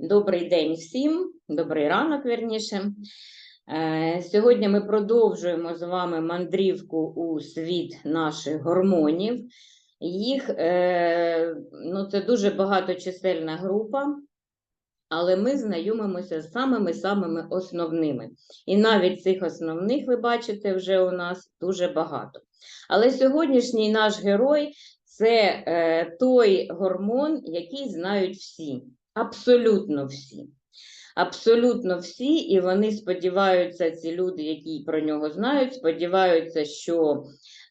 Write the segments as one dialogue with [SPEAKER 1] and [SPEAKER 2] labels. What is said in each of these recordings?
[SPEAKER 1] Добрий день всім, добрий ранок, вірніше. Е, Сьогодні ми продовжуємо з вами мандрівку у світ наших гормонів. Їх е, ну, це дуже багаточисельна група, але ми знайомимося з самими-самими основними. І навіть цих основних, ви бачите, вже у нас дуже багато. Але сьогоднішній наш герой це е, той гормон, який знають всі. Абсолютно всі. Абсолютно всі, і вони сподіваються, ці люди, які про нього знають, сподіваються, що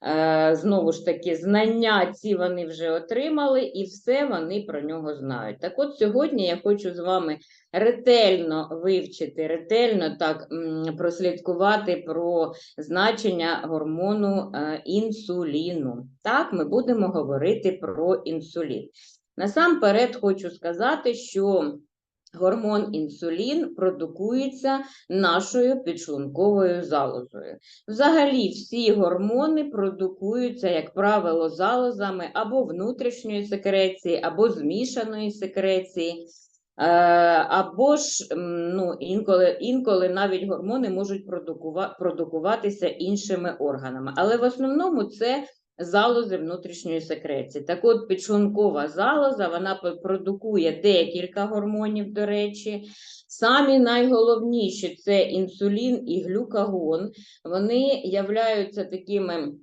[SPEAKER 1] е, знову ж таки знання ці вони вже отримали, і все вони про нього знають. Так от сьогодні я хочу з вами ретельно вивчити, ретельно так прослідкувати про значення гормону е, інсуліну. Так, ми будемо говорити про інсулін. Насамперед хочу сказати, що гормон інсулін продукується нашою підшлунковою залозою. Взагалі, всі гормони продукуються, як правило, залозами або внутрішньої секреції, або змішаної секреції. е, Або ж ну, інколи, інколи навіть гормони можуть продукува, продукуватися іншими органами. Але в основному це залози внутрішньої секреції. Так от підшлункова залоза, вона продукує декілька гормонів, до речі. Самі найголовніші це інсулін і глюкагон. Вони являються такими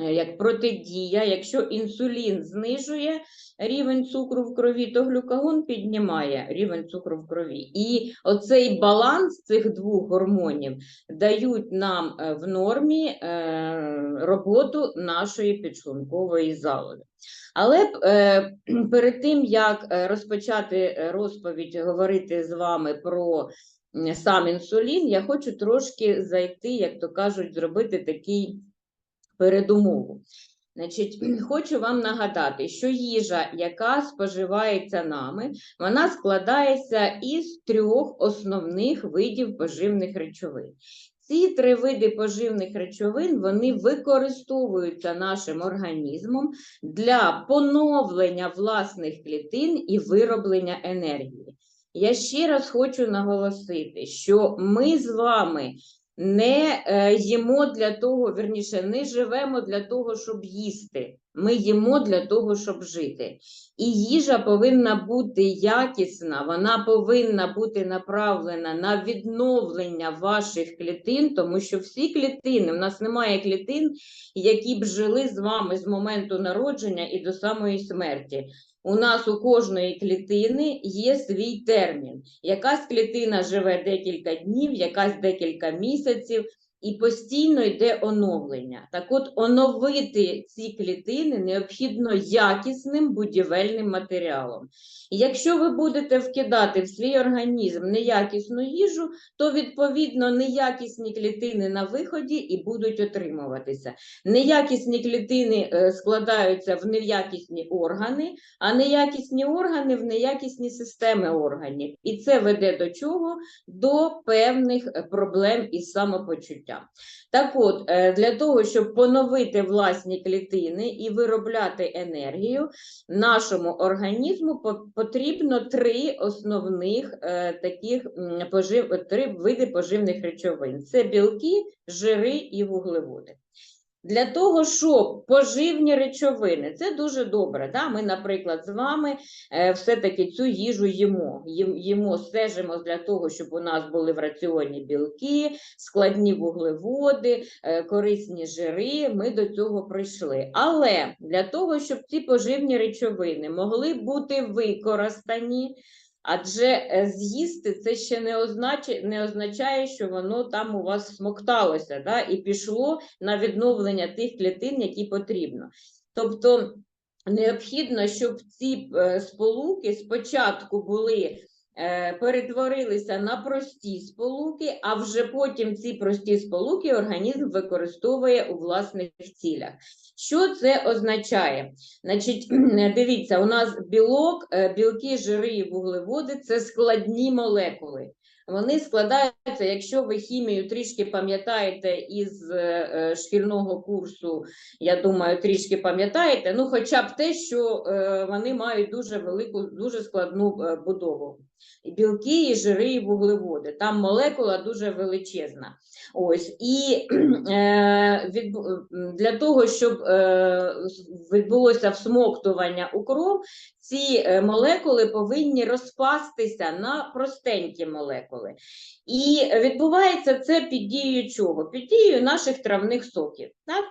[SPEAKER 1] як протидія. Якщо інсулін знижує рівень цукру в крові, то глюкагон піднімає рівень цукру в крові. І оцей баланс цих двох гормонів дають нам е, в нормі е, роботу нашої підшлункової залози. Але е, перед тим, як е, розпочати е, розповідь, говорити з вами про сам інсулін, я хочу трошки зайти, як то кажуть, зробити такий передумову. Значить, хочу вам нагадати, що їжа, яка споживається нами, вона складається із трьох основних видів поживних речовин. Ці три види поживних речовин вони використовуються нашим організмом для поновлення власних клітин і вироблення енергії. Я ще раз хочу наголосити, що ми з вами не е, їмо для того, верніше, не живемо для того, щоб їсти. Ми їмо для того, щоб жити. І їжа повинна бути якісна, вона повинна бути направлена на відновлення ваших клітин, тому що всі клітини, в нас немає клітин, які б жили з вами з моменту народження і до самої смерті. У нас у кожної клітини є свій термін. Якась клітина живе декілька днів, якась декілька місяців, і постійно йде оновлення. Так от оновити ці клітини необхідно якісним будівельним матеріалом. І якщо ви будете вкидати в свій організм неякісну їжу, то відповідно неякісні клітини на виході і будуть отримуватися. Неякісні клітини е, складаються в неякісні органи, а неякісні органи в неякісні системи органів. І це веде до чого? До певних проблем із самопочуттям. Так от, е, для того, щоб поновити власні клітини і виробляти енергію, нашому організму потрібно три основних е, таких пожив... три види поживних речовин: це білки, жири і вуглеводи. Для того, щоб поживні речовини, це дуже добре. Да? Ми, наприклад, з вами е, все-таки цю їжу їмо. Їм- Їмо, стежимо для того, щоб у нас були в раціоні білки, складні вуглеводи, е, корисні жири. Ми до цього прийшли. Але для того, щоб ці поживні речовини могли бути використані, Адже е, з'їсти це ще не означає, не означає, що воно там у вас смокталося да, і пішло на відновлення тих клітин, які потрібно. Тобто необхідно, щоб ці е, сполуки спочатку були. Е, Перетворилися на прості сполуки, а вже потім ці прості сполуки організм використовує у власних цілях. Що це означає? Значить, дивіться, у нас білок, е, білки, жири і вуглеводи це складні молекули. Вони складаються, якщо ви хімію трішки пам'ятаєте із е, е, шкільного курсу, я думаю, трішки пам'ятаєте, ну хоча б те, що е, вони мають дуже велику, дуже складну будову. І білки, і жири, і вуглеводи. Там молекула дуже величезна. Ось і е, для того, щоб е, відбулося всмоктування у кров, ці е, молекули повинні розпастися на простенькі молекули. І вже це під дією чого? Під дією наших травних соків. Так?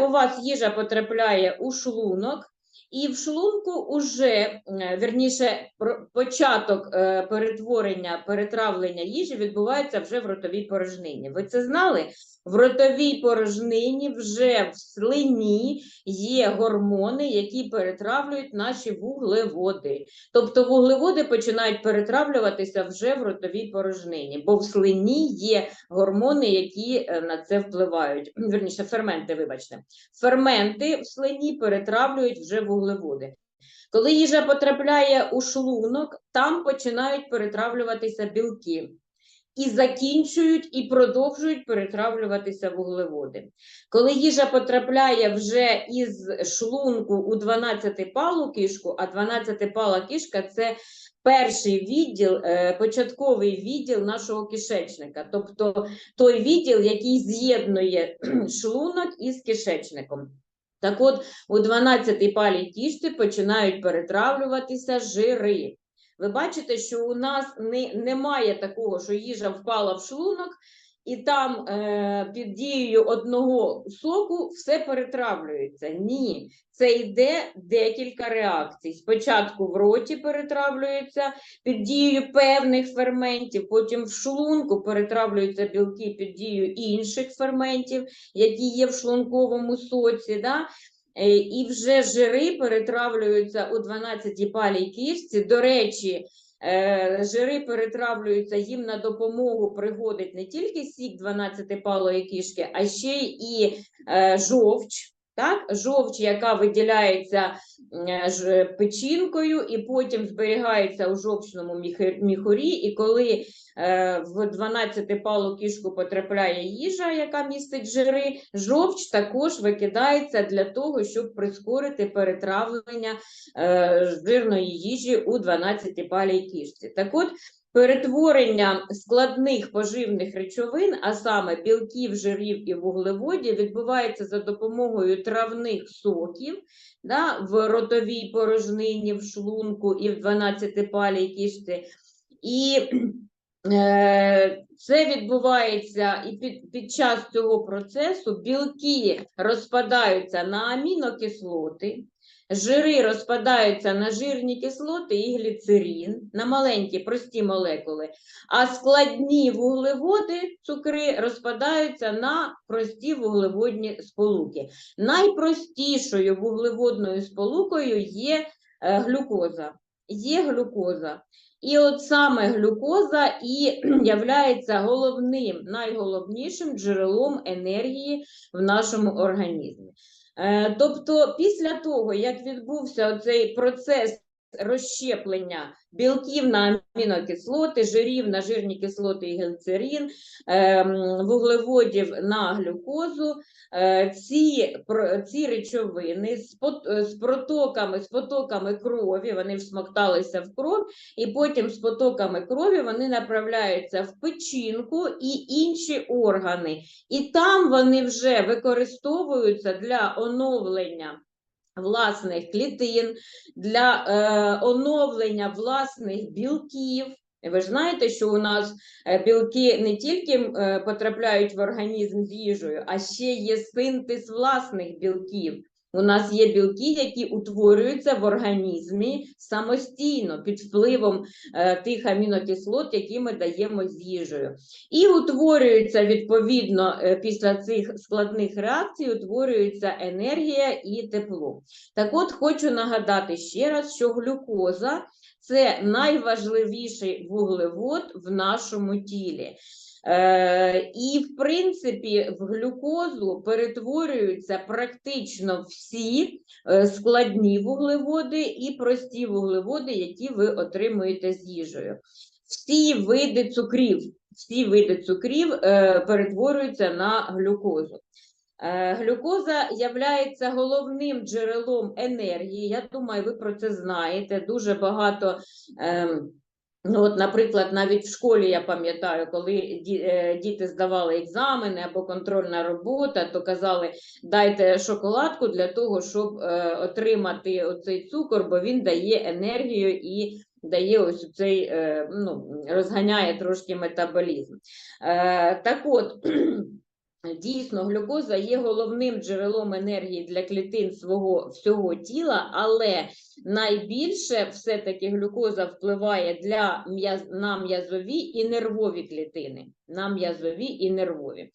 [SPEAKER 1] У вас їжа потрапляє у шлунок. І в шлунку уже, е, верніше, початок е, перетворення, перетравлення їжі відбувається вже в ротовій порожнині. Ви це знали? В ротовій порожнині вже в слині є гормони, які перетравлюють наші вуглеводи. Тобто вуглеводи починають перетравлюватися вже в ротовій порожнині, бо в слині є гормони, які е, на це впливають. Верніше, ферменти, вибачте. Ферменти в слині перетравлюють вже вуглеводи. Коли їжа потрапляє у шлунок, там починають перетравлюватися білки. І закінчують і продовжують перетравлюватися вуглеводи. Коли їжа потрапляє вже із шлунку у 12-палу кишку, а 12-пала кишка це перший відділ, е, початковий відділ нашого кишечника, тобто той відділ, який з'єднує шлунок із кишечником. Так от, у 12-й палій тішти починають перетравлюватися жири. Ви бачите, що у нас не, немає такого, що їжа впала в шлунок, і там е, під дією одного соку все перетравлюється. Ні, це йде декілька реакцій. Спочатку в роті перетравлюється під дією певних ферментів, потім в шлунку перетравлюються білки під дією інших ферментів, які є в шлунковому соці. Да? Е, І вже жири перетравлюються у 12-й палій кишці. До речі, жири перетравлюються, їм на допомогу приходить не тільки сік 12-палої кішки, а ще і е, жовч. Так, жовч, яка виділяється е, печінкою і потім зберігається у жовчному міхурі. І коли е, в 12-палу кишку потрапляє їжа, яка містить жири, жовч також викидається для того, щоб прискорити перетравлення е, жирної їжі у 12-палій кишці. Так от, Перетворення складних поживних речовин, а саме білків, жирів і вуглеводів, відбувається за допомогою травних соків да, в ротовій порожнині, в шлунку і в 12-палій кишці. І е, це відбувається і під, під час цього процесу білки розпадаються на амінокислоти, Жири розпадаються на жирні кислоти і гліцерин, на маленькі прості молекули, а складні вуглеводи, цукри розпадаються на прості вуглеводні сполуки. Найпростішою вуглеводною сполукою є е, глюкоза. Є глюкоза. І от саме глюкоза і являється головним, найголовнішим джерелом енергії в нашому організмі. Е, Тобто, після того, як відбувся цей процес розщеплення білків на амінокислоти, жирів на жирні кислоти і глицерин, ем, вуглеводів на глюкозу, е, ці, ці речовини е, з протоками, з потоками крові, вони всмокталися в кров, і потім з потоками крові вони направляються в печінку і інші органи. І там вони вже використовуються для оновлення власних клітин, для е, оновлення власних білків. Ви ж знаєте, що у нас е, білки не тільки е, потрапляють в організм з їжею, а ще є синтез власних білків. У нас є білки, які утворюються в організмі самостійно під впливом е, тих амінокислот, які ми даємо з їжею. І утворюється відповідно е, після цих складних реакцій, утворюється енергія і тепло. Так от хочу нагадати ще раз, що глюкоза це найважливіший вуглевод в нашому тілі. Е, і, в принципі, в глюкозу перетворюються практично всі е, складні вуглеводи і прості вуглеводи, які ви отримуєте з їжею. всі види цукрів, всі види цукрів е, перетворюються на глюкозу. Глюкоза є головним джерелом енергії. Я думаю, ви про це знаєте. Дуже багато. Ну, от, наприклад, навіть в школі я пам'ятаю, коли е, діти здавали екзамени або контрольна робота, то казали, дайте шоколадку для того, щоб е, отримати оцей цукор, бо він дає енергію і дає ось цей, е, ну, розганяє трошки метаболізм. Е, так от, Дійсно, глюкоза є головним джерелом енергії для клітин свого всього тіла, але найбільше все-таки глюкоза впливає для на м'язові і нервові клітини. На м'язові і нервові.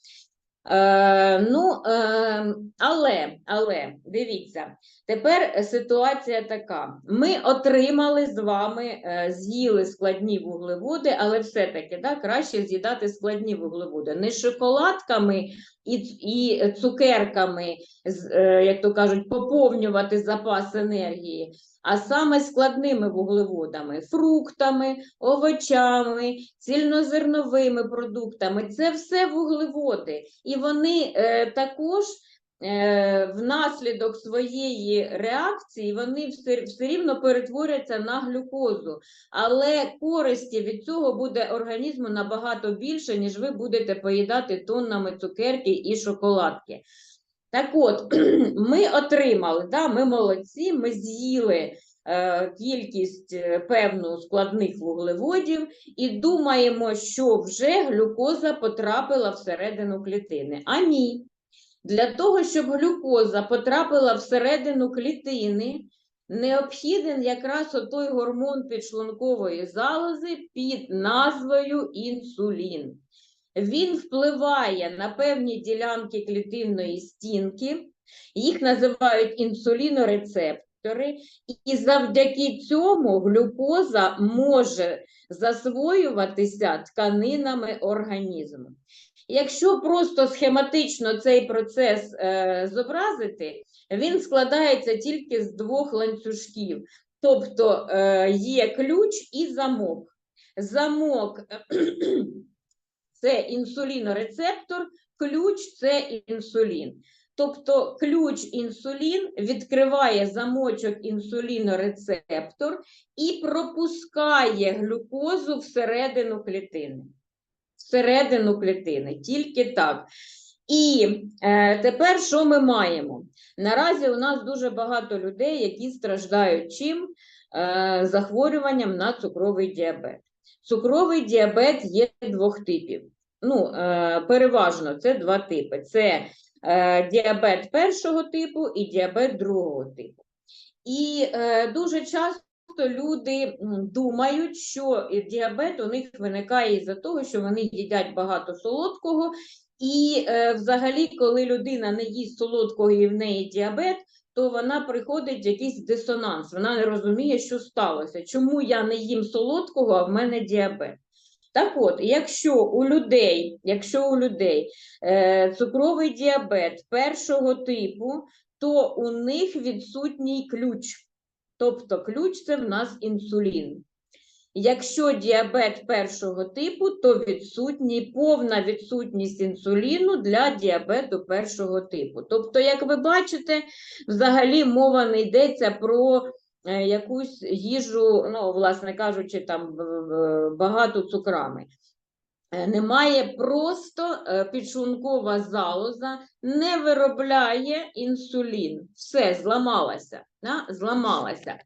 [SPEAKER 1] Е, ну, е, але, але дивіться, тепер ситуація така: ми отримали з вами, е, з'їли складні вуглеводи, але все-таки да, краще з'їдати складні вуглеводи. Не шоколадками і, і цукерками, е, як то кажуть, поповнювати запас енергії, а саме складними вуглеводами, фруктами, овочами, цільнозерновими продуктами. Це все вуглеводи. І вони е, також внаслідок своєї реакції вони все, все рівно перетворяться на глюкозу. Але користі від цього буде організму набагато більше, ніж ви будете поїдати тоннами цукерки і шоколадки. Так от, ми отримали, да, ми молодці, ми з'їли е, кількість е, певну складних вуглеводів і думаємо, що вже глюкоза потрапила всередину клітини. А ні. Для того, щоб глюкоза потрапила всередину клітини, необхіден якраз отой гормон підшлункової залози під назвою інсулін. Він впливає на певні ділянки клітинної стінки, їх називають інсулінорецептори, і завдяки цьому глюкоза може засвоюватися тканинами організму. Якщо просто схематично цей процес е, зобразити, він складається тільки з двох ланцюжків, тобто е, є ключ і замок. Замок це інсулінорецептор, ключ це інсулін. Тобто ключ інсулін відкриває замочок інсулінорецептор і пропускає глюкозу всередину клітини. Всередину клітини, тільки так. І е, тепер що ми маємо? Наразі у нас дуже багато людей, які страждають чим? Е, захворюванням на цукровий діабет. Цукровий діабет є двох типів. Ну, е, переважно це два типи: це діабет першого типу і діабет другого типу. І е, дуже часто люди думають, що діабет у них виникає із-за того, що вони їдять багато солодкого. І е, взагалі, коли людина не їсть солодкого і в неї діабет, то вона приходить в якийсь дисонанс. Вона не розуміє, що сталося. Чому я не їм солодкого, а в мене діабет? Так от, якщо у людей, якщо у людей е, цукровий діабет першого типу, то у них відсутній ключ. Тобто ключ це в нас інсулін. Якщо діабет першого типу, то відсутній повна відсутність інсуліну для діабету першого типу. Тобто, як ви бачите, взагалі мова не йдеться про якусь їжу, ну, власне кажучи, там багато цукрами. Е, Немає просто е, підшлункова залоза, не виробляє інсулін. Все, зламалася. Да? зламалася.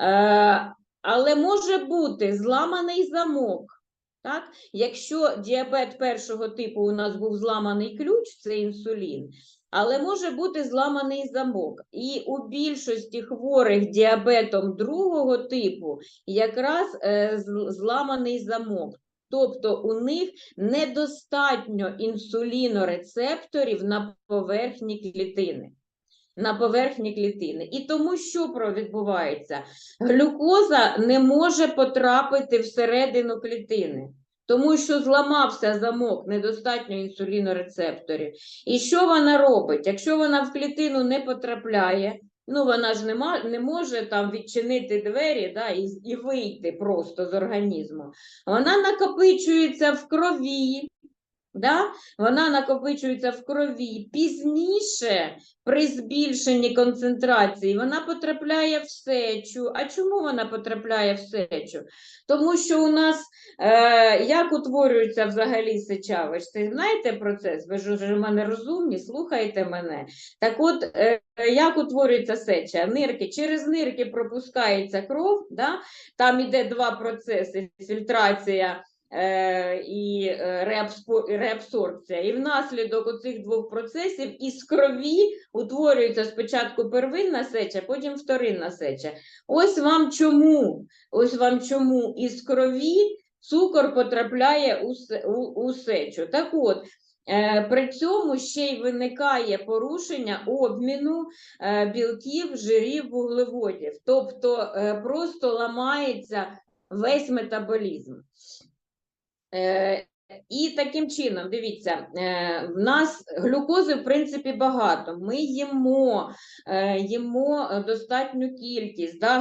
[SPEAKER 1] Е, але може бути зламаний замок. Так? Якщо діабет першого типу у нас був зламаний ключ, це інсулін, але може бути зламаний замок. І у більшості хворих діабетом другого типу якраз е, зламаний замок. Тобто у них недостатньо інсулінорецепторів на поверхні клітини. На поверхні клітини. І тому що відбувається? Глюкоза не може потрапити всередину клітини, тому що зламався замок, недостатньо інсулінорецепторів. І що вона робить? Якщо вона в клітину не потрапляє, Ну, вона ж не, ма- не може там відчинити двері да, і, і вийти просто з організму. Вона накопичується в крові, да? вона накопичується в крові. Пізніше, при збільшенні концентрації, вона потрапляє в сечу. А чому вона потрапляє в сечу? Тому що у нас е, як утворюється взагалі сеча? Ви знаєте процес? Ви ж вже в мене розумні, слухайте мене. Так от, е, як утворюється сеча? Нирки, через нирки пропускається кров, да? там іде два процеси: фільтрація і е, реабсорбція. І внаслідок оцих двох процесів із крові утворюється спочатку первинна сеча, потім вторинна сеча. Ось вам чому, ось вам чому із крові цукор потрапляє у, сечу. Так от, Е, При цьому ще й виникає порушення обміну е, білків, жирів, вуглеводів, тобто е, просто ламається весь метаболізм. Е, І таким чином, дивіться, е, в нас глюкози, в принципі, багато. Ми їмо, е, їмо достатню кількість да,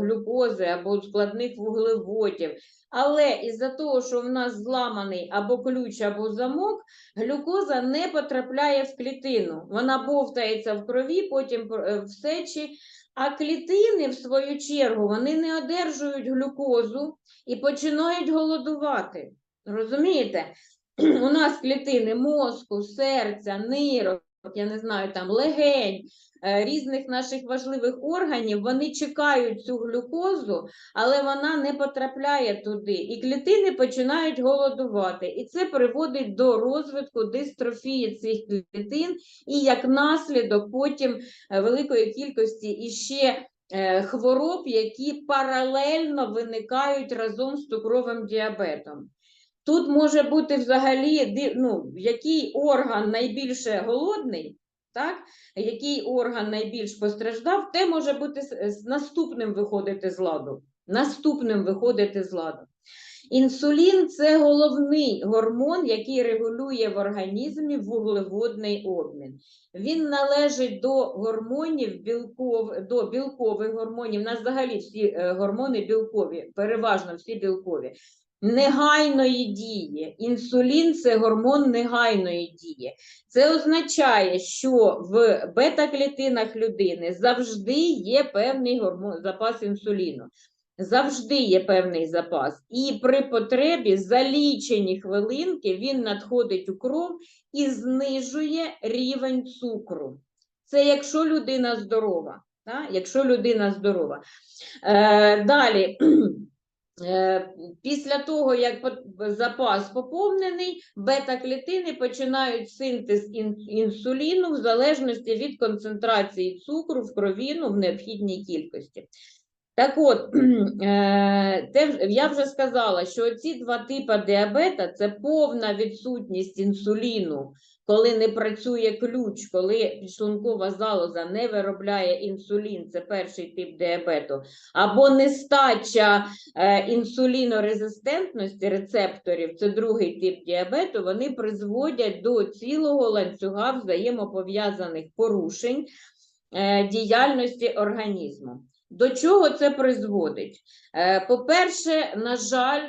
[SPEAKER 1] глюкози або складних вуглеводів. Але із-за того, що в нас зламаний або ключ, або замок, глюкоза не потрапляє в клітину. Вона бовтається в крові, потім в сечі. А клітини, в свою чергу, вони не одержують глюкозу і починають голодувати. Розумієте? У нас клітини мозку, серця, нирок, я не знаю, там легень, е, різних наших важливих органів, вони чекають цю глюкозу, але вона не потрапляє туди. І клітини починають голодувати. І це приводить до розвитку дистрофії цих клітин, і як наслідок потім е, великої кількості іще е, хвороб, які паралельно виникають разом з цукровим діабетом. Тут може бути взагалі ну, який орган найбільше голодний, так? який орган найбільш постраждав, те може бути з- наступним виходити з ладу. Наступним виходити з ладу. Інсулін це головний гормон, який регулює в організмі вуглеводний обмін. Він належить до гормонів білков, до білкових гормонів. У нас взагалі всі е, гормони білкові, переважно всі білкові. Негайної дії. Інсулін це гормон негайної дії. Це означає, що в бета-клітинах людини завжди є певний гормон, запас інсуліну. Завжди є певний запас. І при потребі за лічені хвилинки він надходить у кров і знижує рівень цукру. Це якщо людина здорова. Так? Якщо людина здорова. Е, далі. Е, Після того, як запас поповнений, бета-клітини починають синтез інсуліну в залежності від концентрації цукру в крові ну, в необхідній кількості. Так от, е, те, я вже сказала, що ці два типи діабета це повна відсутність інсуліну, коли не працює ключ, коли підшлункова залоза не виробляє інсулін, це перший тип діабету, або нестача е, інсулінорезистентності рецепторів, це другий тип діабету, вони призводять до цілого ланцюга взаємопов'язаних порушень е, діяльності організму. До чого це призводить? Е, По-перше, на жаль,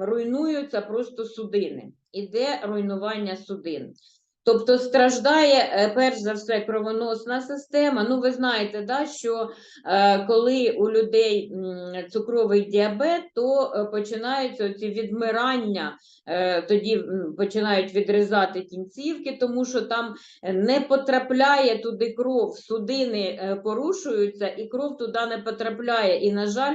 [SPEAKER 1] руйнуються просто судини. Іде руйнування судин. Тобто страждає е, перш за все кровоносна система. Ну, ви знаєте, да, що е, коли у людей цукровий діабет, то е, починаються ці відмирання, тоді починають відрізати кінцівки, тому що там не потрапляє туди кров, судини порушуються, і кров туди не потрапляє. І, на жаль,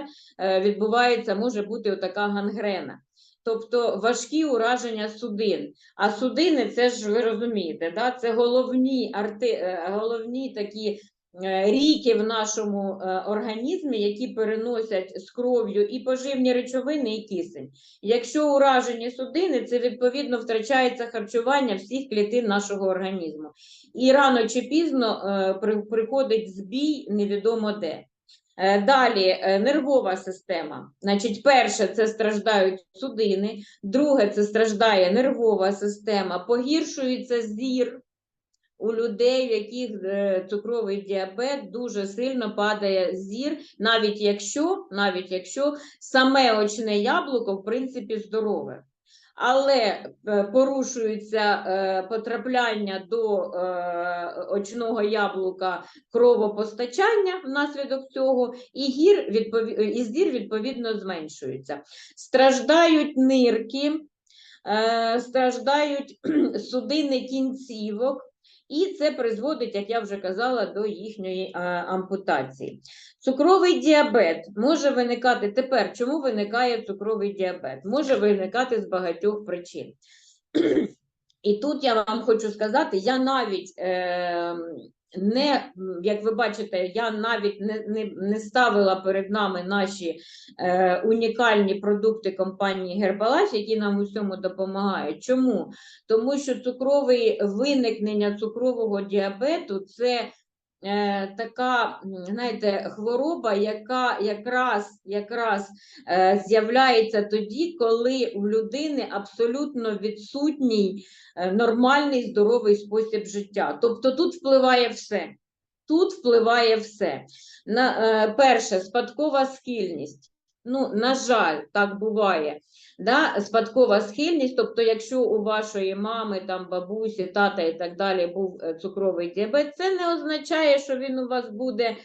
[SPEAKER 1] відбувається, може бути отака гангрена. Тобто важкі ураження судин. А судини, це ж ви розумієте, да? це головні, арти... е, головні такі е, ріки в нашому е, організмі, які переносять з кров'ю і поживні речовини, і кисень. Якщо уражені судини, це відповідно втрачається харчування всіх клітин нашого організму. І рано чи пізно приходить збій невідомо де. Е, Далі е, нервова система. Значить, перше це страждають судини, друге це страждає нервова система, погіршується зір. у людей, у яких е, цукровий діабет, дуже сильно падає зір, навіть якщо, навіть якщо саме очне яблуко, в принципі, здорове. Але е, порушується е, потрапляння до е, очного яблука кровопостачання внаслідок цього, і гір і зір відповідно зменшується. Страждають нирки, страждають судини кінцівок, і це призводить, як я вже казала, до їхньої е, ампутації. Цукровий діабет може виникати тепер. Чому виникає цукровий діабет? Може виникати з багатьох причин. І тут я вам хочу сказати, я навіть е, не, як ви бачите, я навіть не, не, не ставила перед нами наші е, унікальні продукти компанії Herbalife, які нам у цьому допомагають. Чому? Тому що цукровий виникнення цукрового діабету це така, знаєте, хвороба, яка якраз, якраз е, з'являється тоді, коли у людини абсолютно відсутній е, нормальний здоровий спосіб життя. Тобто тут впливає все. Тут впливає все. На, е, перше, спадкова схильність. Ну, на жаль, так буває. Да? Спадкова схильність, тобто, якщо у вашої мами, там, бабусі, тата і так далі був е, цукровий діабет, це не означає, що він у вас буде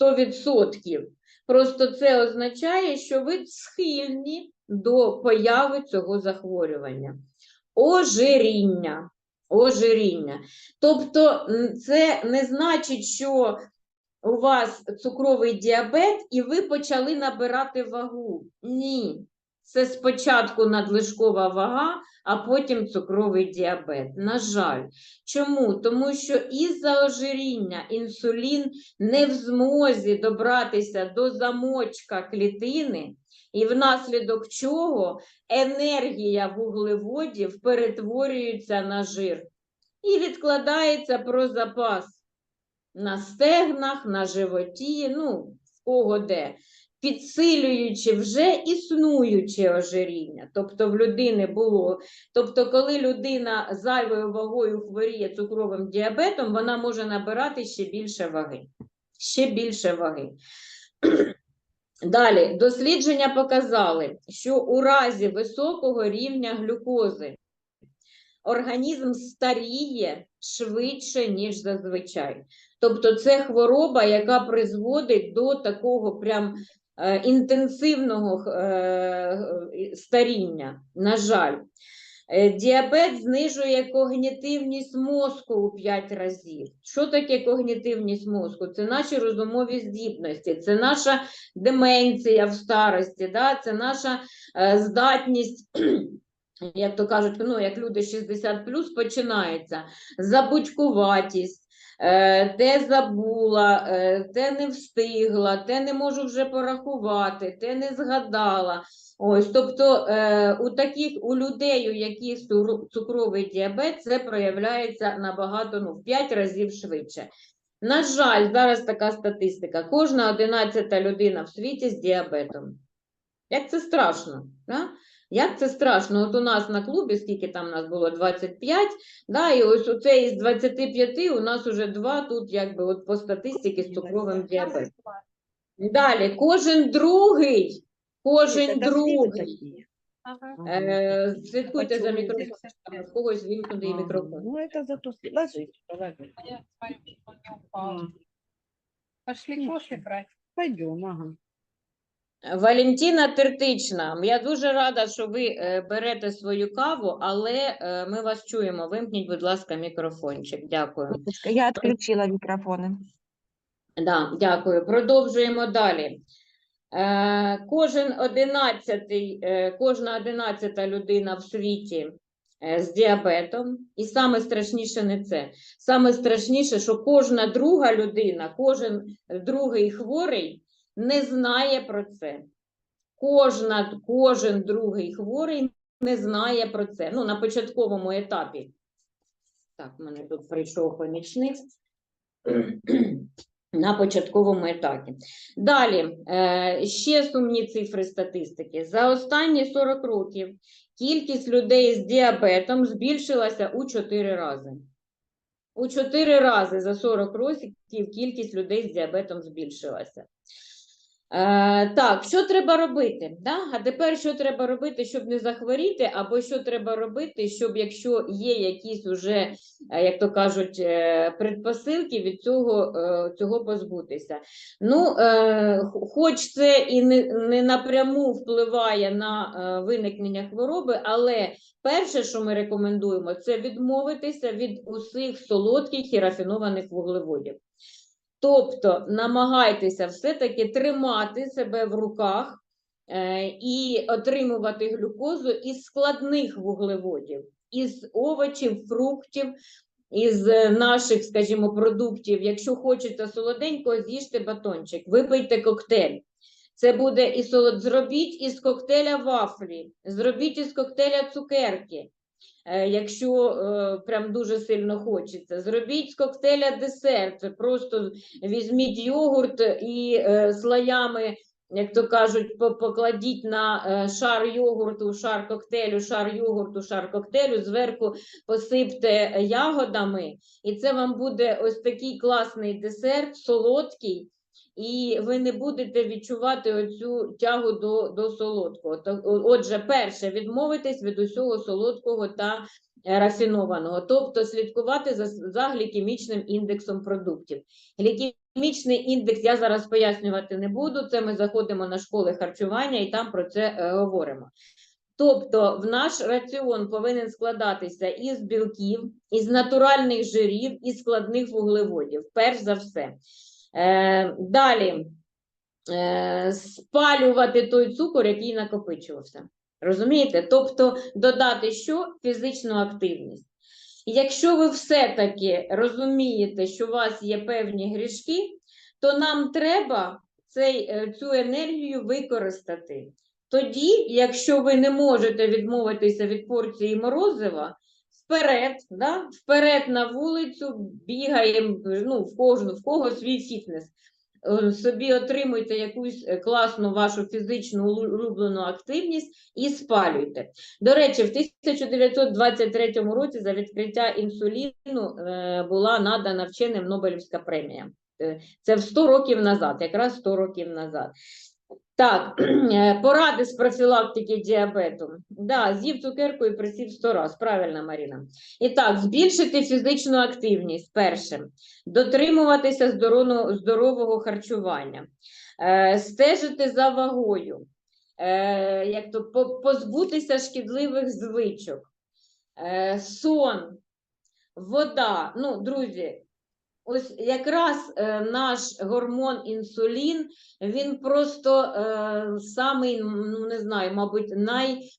[SPEAKER 1] 100%. Просто це означає, що ви схильні до появи цього захворювання. Ожиріння. Ожиріння. Тобто, це не значить, що у вас цукровий діабет і ви почали набирати вагу. Ні. Це спочатку надлишкова вага, а потім цукровий діабет. На жаль. Чому? Тому що із-за ожиріння інсулін не в змозі добратися до замочка клітини, і внаслідок чого енергія вуглеводів перетворюється на жир і відкладається про запас на стегнах, на животі, ну, в кого де, підсилюючи вже існуюче ожиріння. Тобто в людини було. Тобто, коли людина зайвою вагою хворіє цукровим діабетом, вона може набирати ще більше ваги. Ще більше ваги. Далі, дослідження показали, що у разі високого рівня глюкози організм старіє швидше, ніж зазвичай. Тобто це хвороба, яка призводить до такого прям інтенсивного е, е, старіння, на жаль. Е, Діабет знижує когнітивність мозку у 5 разів. Що таке когнітивність мозку? Це наші розумові здібності, це наша деменція в старості, да? це наша е, здатність, як то кажуть, ну, як люди 60 починається, забудькуватість. Е, Те забула, е, те не встигла, те не можу вже порахувати, те не згадала. Ось, тобто е, у таких у людей, у яких цукровий діабет, це проявляється набагато ну, в 5 разів швидше. На жаль, зараз така статистика: кожна 11 людина в світі з діабетом. Як це страшно? Да? Як це страшно? От у нас на клубі, скільки там нас було 25, да, і ось у цей із 25 у нас уже два тут, якби от по статистиці з цукровим діабетом. Далі, кожен другий, кожен другий. Е, слідкуйте за мікрофоном, в когось вімкнутий мікрофон.
[SPEAKER 2] Ну, это зато ложись, положи.
[SPEAKER 3] Я свою не упала.
[SPEAKER 2] А,
[SPEAKER 3] Пошли кофе брать.
[SPEAKER 2] Пойдем, ага.
[SPEAKER 1] Валентина Тертична, я дуже рада, що ви е, берете свою каву, але е, ми вас чуємо. Вимкніть, будь ласка, мікрофончик. Дякую.
[SPEAKER 4] Я отключила микрофоны.
[SPEAKER 1] Да, дякую. Продовжуємо далі. Е, кожен одинадцятий, кожна одинадцята людина в світі з діабетом, і саме страшніше не це. Саме страшніше, що кожна друга людина, кожен другий хворий не знає про це. Кожна, кожен другий хворий не знає про це. Ну, на початковому етапі. Так, в мене тут прийшов помічник. На початковому етапі. Далі, е, ще сумні цифри статистики. За останні 40 років кількість людей з діабетом збільшилася у 4 рази. У 4 рази за 40 років кількість людей з діабетом збільшилася. Е, так, що треба робити? Да? А тепер що треба робити, щоб не захворіти, або що треба робити, щоб якщо є якісь уже, е, як то кажуть, е, предпосилки від цього, е, цього позбутися. Ну, е, хоч це і не, не напряму впливає на виникнення хвороби, але перше, що ми рекомендуємо, це відмовитися від усіх солодких і рафінованих вуглеводів. Тобто намагайтеся все-таки тримати себе в руках е, і отримувати глюкозу із складних вуглеводів, із овочів, фруктів, із е, наших, скажімо, продуктів. Якщо хочете солоденького, з'їжте батончик, випийте коктейль. Це буде і солод. Зробіть із коктейля вафлі, зробіть із коктейля цукерки. Е, Якщо е, прям дуже сильно хочеться, зробіть з коктейля десерт. Просто візьміть йогурт і е, слоями, як то кажуть, покладіть на шар йогурту, шар коктейлю, шар йогурту, шар коктейлю, зверху посипте ягодами, і це вам буде ось такий класний десерт, солодкий. І ви не будете відчувати оцю тягу до, до солодкого. Отже, перше, відмовитись від усього солодкого та е, рафінованого, тобто слідкувати за, за глікемічним індексом продуктів. Глікемічний індекс я зараз пояснювати не буду. Це ми заходимо на школи харчування і там про це е, говоримо. Тобто, в наш раціон повинен складатися із білків, із натуральних жирів, із складних вуглеводів, перш за все. Е, далі е, спалювати той цукор, який накопичувався. Розумієте? Тобто додати що? Фізичну активність. Якщо ви все-таки розумієте, що у вас є певні грішки, то нам треба цей, е, цю енергію використати. Тоді, якщо ви не можете відмовитися від порції морозива, вперед, да? вперед на вулицю, бігаємо, ну, в кожну, в кого свій фітнес. Е, Собі отримуйте якусь е, класну вашу фізичну улюблену активність і спалюйте. До речі, в 1923 році за відкриття інсуліну е, була надана вченим Нобелівська премія. Це в 100 років назад, якраз 100 років назад. Так, е, поради з профілактики діабету. Да, з'їв цукерку і присів 100 раз. Правильно, Маріна. І так, збільшити фізичну активність перше, дотримуватися здорово- здорового харчування, е, стежити за вагою, е, як то по- позбутися шкідливих звичок, сон, вода. Ну, друзі, ось якраз е, наш гормон інсулін, він просто е, самий, ну не знаю, мабуть, най.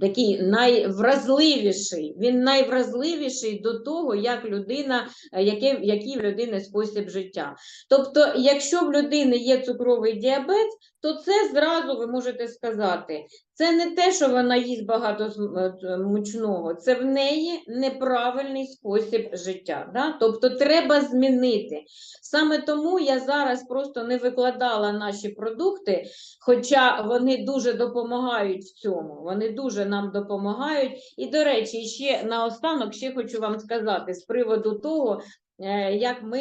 [SPEAKER 1] Такий найвразливіший, він найвразливіший до того, як людина, е, яке, який в людини спосіб життя. Тобто, якщо в людини є цукровий діабет, то це зразу ви можете сказати, це не те, що вона їсть багато е, т- мучного, це в неї неправильний спосіб життя. Да? Тобто треба змінити. Саме тому я зараз просто не викладала наші продукти, хоча вони дуже допомагають в цьому. Вони дуже нам допомагають. І, до речі, ще наостанок ще хочу вам сказати з приводу того, е, як ми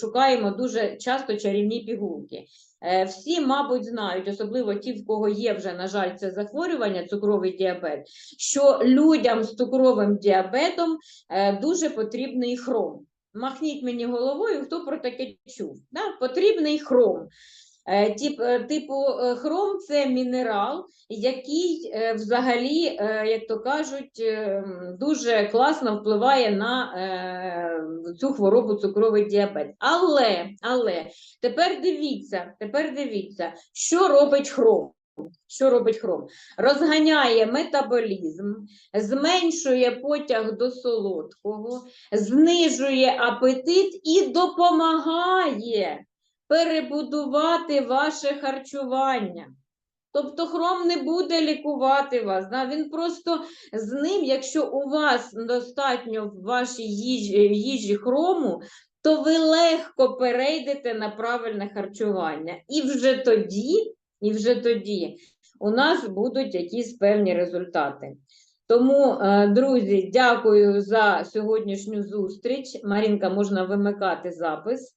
[SPEAKER 1] шукаємо дуже часто чарівні пігулки. Е, Всі, мабуть, знають, особливо ті, в кого є вже, на жаль, це захворювання, цукровий діабет, що людям з цукровим діабетом е, дуже потрібний хром. Махніть мені головою, хто про таке чув. Да? Потрібний хром. Е, Тип, е, типу, е, хром це мінерал, який взагалі, як то кажуть, дуже класно впливає на цю хворобу цукровий діабет. Але, але тепер дивіться, тепер дивіться, що робить хром. Що робить хром? Розганяє метаболізм, зменшує потяг до солодкого, знижує апетит і допомагає перебудувати ваше харчування. Тобто хром не буде лікувати вас. Да? Він просто з ним, якщо у вас достатньо в вашій їжі, їжі хрому, то ви легко перейдете на правильне харчування. І вже тоді, і вже тоді у нас будуть якісь певні результати. Тому, е, друзі, дякую за сьогоднішню зустріч. Марінка, можна вимикати запис.